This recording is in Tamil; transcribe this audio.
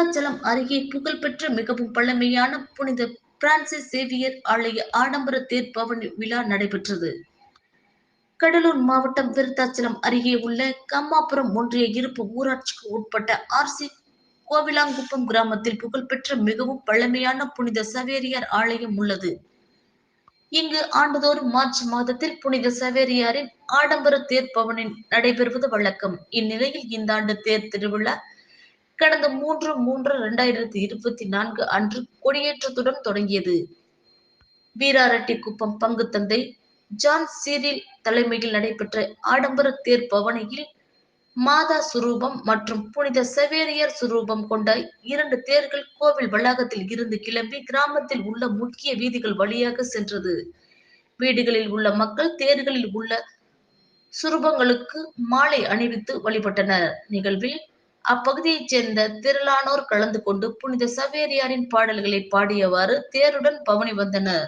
விருத்தாச்சலம் அருகே புகழ்பெற்ற மிகவும் பழமையான புனித பிரான்சிஸ் சேவியர் ஆலய ஆடம்பர தேர்பவனி விழா நடைபெற்றது. கடலூர் மாவட்டம் விருத்தாச்சலம் அருகே உள்ள கம்மாபுரம் ஒன்றிய இருப்பு ஊராட்சிக்கு உட்பட்ட ஆர்சி கோவிலாங்குப்பம் கிராமத்தில் புகழ்பெற்ற மிகவும் பழமையான புனித சவேரியார் ஆலயம் உள்ளது. இங்கு ஆண்டுதோறும் மார்ச் மாதத்தில் புனித சவேரியாரின் ஆடம்பர தேர்பவனின் நடைபெறுவது வழக்கம். இந்நிலையில் இந்த ஆண்டு தேர் திருவிழா கடந்த மூன்று மூன்று இரண்டாயிரத்தி இருபத்தி நான்கு அன்று கொடியேற்றத்துடன் தொடங்கியது. வீராரெட்டிக்குப்பம் பங்கு தந்தை ஜான் சீரில் தலைமையில் நடைபெற்ற ஆடம்பர தேர் பவனியில் மாதா சுரூபம் மற்றும் புனித செவேரியர் சுரூபம் கொண்ட இரண்டு தேர்கள் கோவில் வளாகத்தில் இருந்து கிளம்பி கிராமத்தில் உள்ள முக்கிய வீதிகள் வழியாக சென்றது. வீடுகளில் உள்ள மக்கள் தேர்களில் உள்ள சுரூபங்களுக்கு மாலை அணிவித்து வழிபட்டனர். நிகழ்வில் அப்பகுதியைச் சேர்ந்த திரளானோர் கலந்து கொண்டு புனித சவேரியாரின் பாடல்களை பாடியவாறு தேருடன் பவனி வந்தனர்.